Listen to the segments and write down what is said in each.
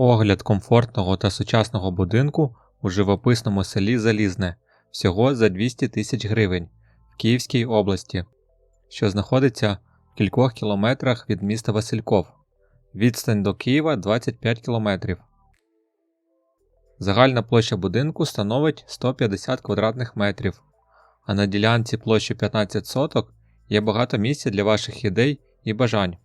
Огляд комфортного та сучасного будинку у живописному селі Залізне всього за 200 тисяч гривень в Київській області, що знаходиться в кількох кілометрах від міста Васильков. Відстань до Києва 25 кілометрів. Загальна площа будинку становить 150 квадратних метрів, а на ділянці площі 15 соток є багато місця для ваших ідей і бажань.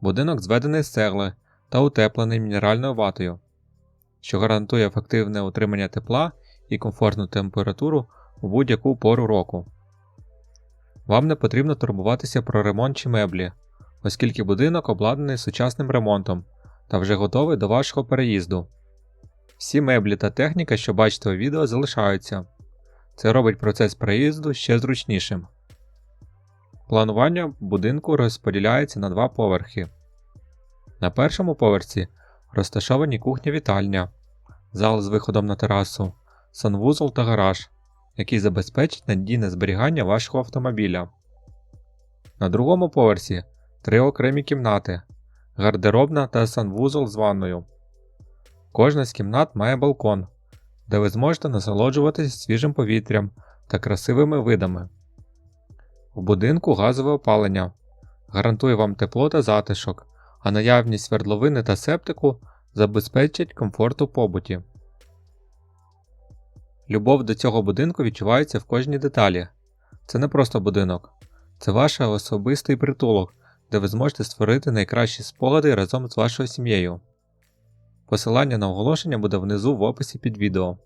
Будинок зведений з цегли та утеплений мінеральною ватою, що гарантує ефективне утримання тепла і комфортну температуру у будь-яку пору року. Вам не потрібно турбуватися про ремонт чи меблі, оскільки будинок обладнаний сучасним ремонтом та вже готовий до вашого переїзду. Всі меблі та техніка, що бачите у відео, залишаються. Це робить процес переїзду ще зручнішим. Планування будинку розподіляється на два поверхи. На першому поверсі розташовані кухня-вітальня, зал з виходом на терасу, санвузол та гараж, який забезпечить надійне зберігання вашого автомобіля. На другому поверсі три окремі кімнати, гардеробна та санвузол з ванною. Кожна з кімнат має балкон, де ви зможете насолоджуватись свіжим повітрям та красивими видами. В будинку газове опалення гарантує вам тепло та затишок, а наявність свердловини та септику забезпечить комфорт у побуті. Любов до цього будинку відчувається в кожній деталі. Це не просто будинок, це ваш особистий притулок, де ви зможете створити найкращі спогади разом з вашою сім'єю. Посилання на оголошення буде внизу в описі під відео.